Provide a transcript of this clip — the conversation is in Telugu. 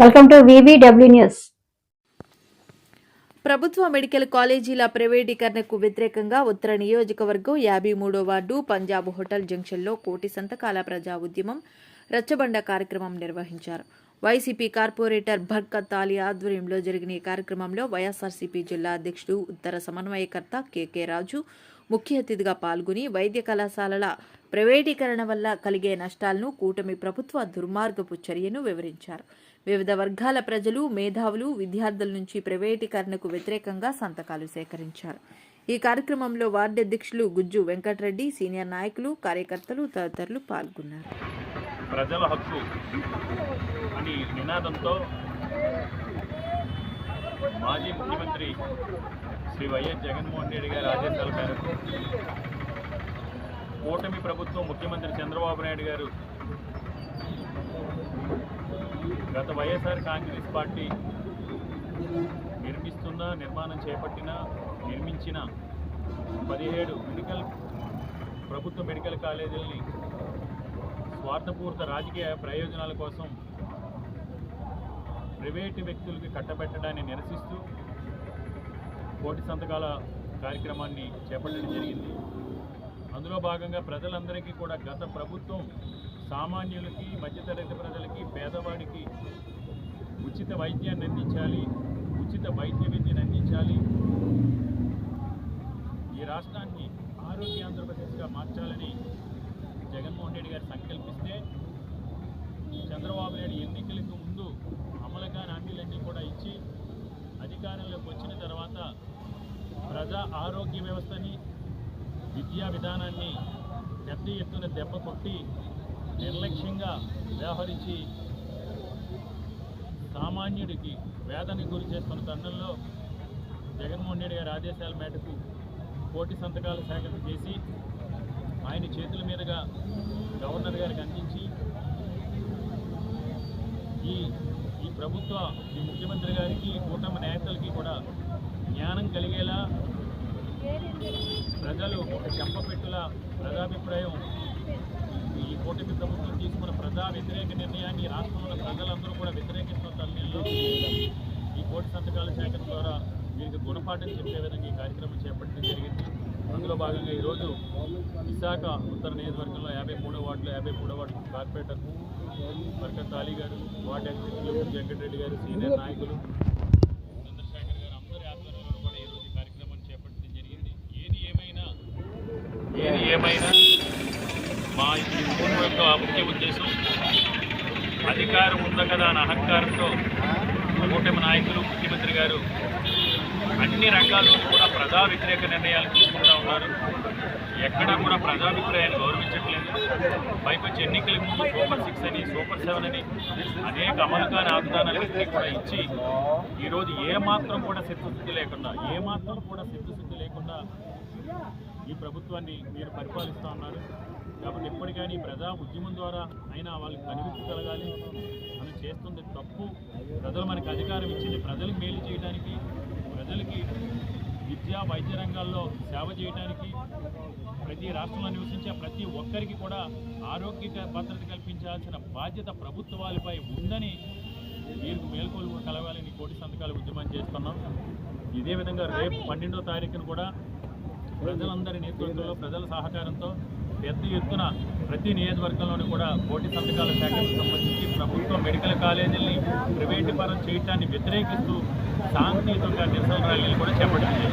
వెల్కమ్ టు వివిడబ్ల్యూ న్యూస్ ప్రభుత్వ మెడికల్ కాలేజీల ప్రైవేటీకరణకు వ్యతిరేకంగా ఉత్తర నియోజకవర్గం యాభై మూడో వార్డు పంజాబ్ హోటల్ జంక్షన్లో కోటి సంతకాల ప్రజా ఉద్యమం రచ్చబండ కార్యక్రమం నిర్వహించారు. వైసీపీ కార్పొరేటర్ భర్కత్ అలీ ఆధ్వర్యంలో జరిగిన ఈ కార్యక్రమంలో వైఎస్ఆర్సీపీ జిల్లా అధ్యక్షుడు ఉత్తర సమన్వయకర్త కెకే రాజు ముఖ్య అతిథిగా పాల్గొని వైద్య కళాశాలల ప్రైవేటీకరణ వల్ల కలిగే నష్టాలను కూటమి ప్రభుత్వ దుర్మార్గపు చర్యను వివరించారు. వివిధ వర్గాల ప్రజలు మేధావులు విద్యార్థుల నుంచి ప్రైవేటీకరణకు వ్యతిరేకంగా సంతకాలు సేకరించారు. ఈ కార్యక్రమంలో వార్డు అధ్యక్షులు గుజ్జు వెంకటరెడ్డి సీనియర్ నాయకులు కార్యకర్తలు తదితరులు పాల్గొన్నారు. ప్రజల హక్కు అని నినాదంతో మాజీ ముఖ్యమంత్రి శ్రీ వైఎస్ జగన్మోహన్ రెడ్డి గారి ఆదేశాల మేరకు కూటమి ప్రభుత్వం ముఖ్యమంత్రి చంద్రబాబు నాయుడు గారు గత వైఎస్ఆర్ కాంగ్రెస్ పార్టీ నిర్మిస్తున్న నిర్మాణం చేపట్టిన నిర్మించిన పదిహేడు మెడికల్ ప్రభుత్వ మెడికల్ కాలేజీలని స్వార్థపూరిత రాజకీయ ప్రయోజనాల కోసం ప్రైవేటు వ్యక్తులకి కట్టబెట్టడాన్ని నిరసిస్తూ కోటి సంతకాల కార్యక్రమాన్ని చేపట్టడం జరిగింది. అందులో భాగంగా ప్రజలందరికీ కూడా గత ప్రభుత్వం సామాన్యులకి మధ్యతరగతి ప్రజలకి పేదవాడికి ఉచిత వైద్యాన్ని అందించాలి ఉచిత వైద్య విద్యను అందించాలి. ఈ రాష్ట్రాన్ని ఆరోగ్య ఆంధ్రప్రదేశ్గా మార్చాలని జగన్మోహన్ రెడ్డి గారు సంకల్పిస్తే చంద్రబాబు నాయుడు ఎన్నికలకు ముందు అమలు కాని హామీలన్నీ కూడా ఇచ్చి అధికారంలోకి వచ్చిన తర్వాత ప్రజా ఆరోగ్య వ్యవస్థని విద్యా విధానాన్ని పెద్ద ఎత్తున దెబ్బ కొట్టి నిర్లక్ష్యంగా వ్యవహరించి సామాన్యుడికి వేదనకు గురి చేస్తున్న తరుణంలో జగన్మోహన్ రెడ్డి గారి ఆదేశాల మేరకు కోటి సంతకాలు సేకరణ చేసి ఆయన చేతుల మీదుగా గవర్నర్ గారికి అందించి ఈ ఈ ప్రభుత్వ ఈ ముఖ్యమంత్రి గారికి కూటమి నేతలకి కూడా జ్ఞానం కలిగేలా ప్రజలు ఒక చెంపపెట్టుల ప్రజాభిప్రాయం ఈ కూటమి ప్రభుత్వం వ్యతిరేక నిర్ణయాన్ని రాష్ట్రంలో ప్రజలందరూ కూడా వ్యతిరేకిస్తున్న తల్లిలో ఈ కోటి సంతకాల సేకరణ ద్వారా వీరికి గుణపాఠం చెప్పే విధంగా ఈ కార్యక్రమం చేపట్టడం జరిగింది. అందులో భాగంగా ఈరోజు విశాఖ ఉత్తర నియోజకవర్గంలో యాభై మూడో వార్డులో యాభై మూడో వార్డు కార్పొరేటర్ బర్కత్ అలీ గారు వార్డు అధ్యక్షులు వెంకటరెడ్డి గారు సీనియర్ నాయకులు చంద్రశేఖర్ గారు అందరి ఆధ్వర్యంలో కూడా ఈరోజు ఈ కార్యక్రమం చేపట్టడం జరిగింది. ఏది ఏమైనా ఏది ఏమైనా మా ఈ కుటుంబం యొక్క ముఖ్య ఉద్దేశం అధికారం ఉందా కదా అనే అహంకారంతో కూటమి నాయకులు ముఖ్యమంత్రి గారు అన్ని రంగాల్లో కూడా ప్రజా వ్యతిరేక నిర్ణయాలు తీసుకుంటూ ఉన్నారు. ఎక్కడా కూడా ప్రజాభిప్రాయాన్ని గౌరవించట్లేదు. పైకొచ్చి ఎన్నికల ముందు సూపర్ సిక్స్ అని సూపర్ సెవెన్ అని అనేక అమలు కాని ఆగ్దానాలన్నీ కూడా ఇచ్చి ఈరోజు ఏ మాత్రం కూడా సిద్ధశుద్ధి లేకుండా ఏమాత్రం కూడా సిద్ధశుద్ధి లేకుండా ఈ ప్రభుత్వాన్ని మీరు పరిపాలిస్తూ ఉన్నారు. కాబట్టి ఎప్పటికైనా ఈ ప్రజా ఉద్యమం ద్వారా అయినా వాళ్ళకి కనిపించగలగాలి మనం చేస్తుంది తప్పు. ప్రజలు మనకి అధికారం ఇచ్చింది ప్రజలకు మేలు చేయడానికి ప్రజలకి విద్యా వైద్య రంగాల్లో సేవ చేయడానికి ప్రతి రాష్ట్రంలో నివసించే ప్రతి ఒక్కరికి కూడా ఆరోగ్య భద్రత కల్పించాల్సిన బాధ్యత ప్రభుత్వాలపై ఉందని మీరు మేల్కొలు కలగాలని కోటి సంతకాలు ఉద్యమం చేస్తున్నాం. ఇదే విధంగా రేపు పన్నెండో తారీఖున కూడా ప్రజలందరి నేతృత్వంలో ప్రజల సహకారంతో పెద్ద ఎత్తున ప్రతి నియోజకవర్గంలోని కూడా పోటీ సంతకాల శాఖకు సంబంధించి ప్రభుత్వ మెడికల్ కాలేజీల్ని ప్రైవేటీకరణ చేయటాన్ని వ్యతిరేకిస్తూ శాంతియుతంగా నిరసన ర్యాలీలు కూడా చేపట్టారు.